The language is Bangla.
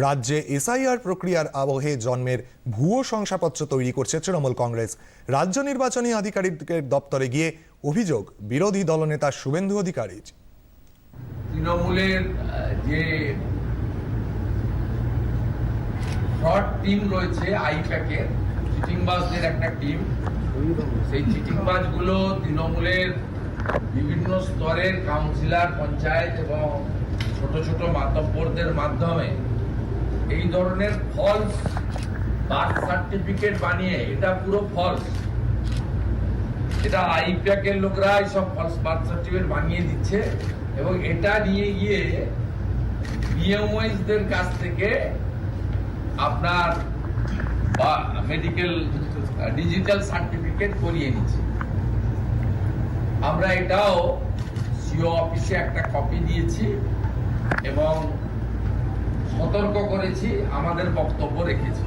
রাজ্যে এসআইআর প্রক্রিয়ার আবহে জন্মের ভুয়ো শংসাপত্র তৈরি করছে তৃণমূল কংগ্রেস। রাজ্য নির্বাচনী আধিকারিকের দপ্তরে গিয়ে অভিযোগ, বিরোধী দলনেতা শুভেন্দু অধিকারীর। তৃণমূলের যে ফ্রড টিম রয়েছে আইপ্যাকের চিটিংবাজদের একটা টিম। সেই চিটিংবাজগুলো তৃণমূলের বিভিন্ন স্তরের কাউন্সিলর, পঞ্চায়েত এবং ছোট ছোট মাতব্বরদের মাধ্যমে এই ধরনের ফলস বার্থ সার্টিফিকেট বানিয়ে, এটা পুরো ফলস এটা আইপ্যাকের লোকরা এইসব ফলস বার্থ সার্টিফিকেট বানিয়ে দিচ্ছে এবং এটা নিয়ে গিয়ে বিএমওয়াইজদের কাছ থেকে আপনার মেডিকেল ডিজিটাল সার্টিফিকেট করিয়ে নিচ্ছে। আমরা এটাও সিও অফিসে একটা কপি দিয়েছি এবং সতর্ক করেছি আমাদের বক্তব্য রেখেছি।